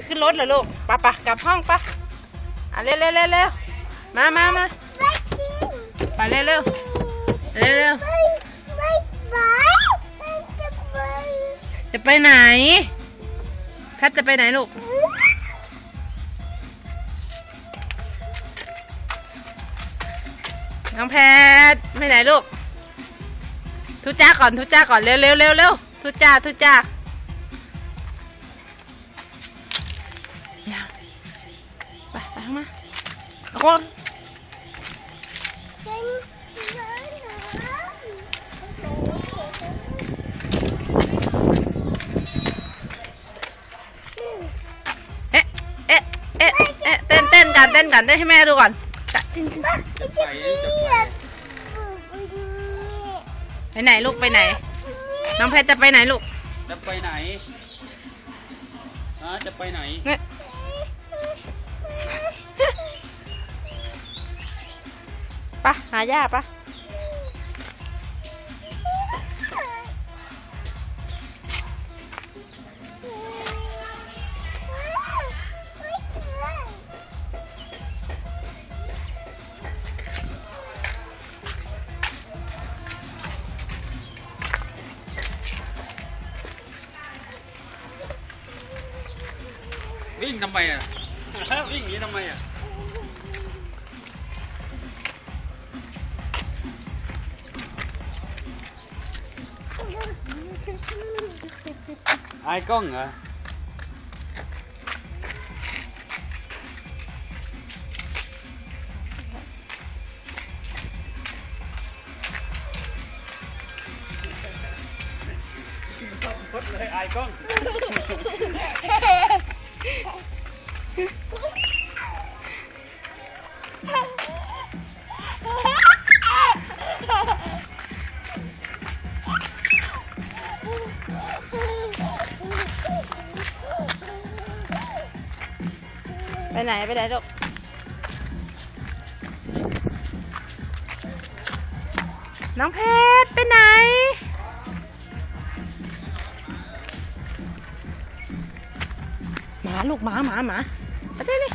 จะขึ้นรถเหรอลูกปะปะกลับห้องปะอะเร็วเร็วเร็วเร็วมามามาไปเร็วเร็วเร็วเร็วจะไปไหน แพทจะไปไหนลูก น้องแพทไปไหนลูก ทุจ้าก่อนทุจ้าก่อนเร็วเร็วเร็วเร็วทุจ้าทุจ้า ข้ามาเอาคนฉันร้อนหเอ๊ะเอ๊ะเอ๊ะเอ๊ะเต้นเต้นกันเต้นกันเต้นให้แม่ดูก่อนจะจริงจริงนจะเปียกไปไหนลูกไปไหน น้องแพทจะไปไหนลูก จะไปไหนฮะจะไปไหนะหาย่าปะวิ่งทำไมอะ วิ่งหนีทำไมอะ อายกล้ ไปไหน ไปไหนลูกน้องเพชรไปไหน หมาลูกหมาหมาหมาไปได้เลย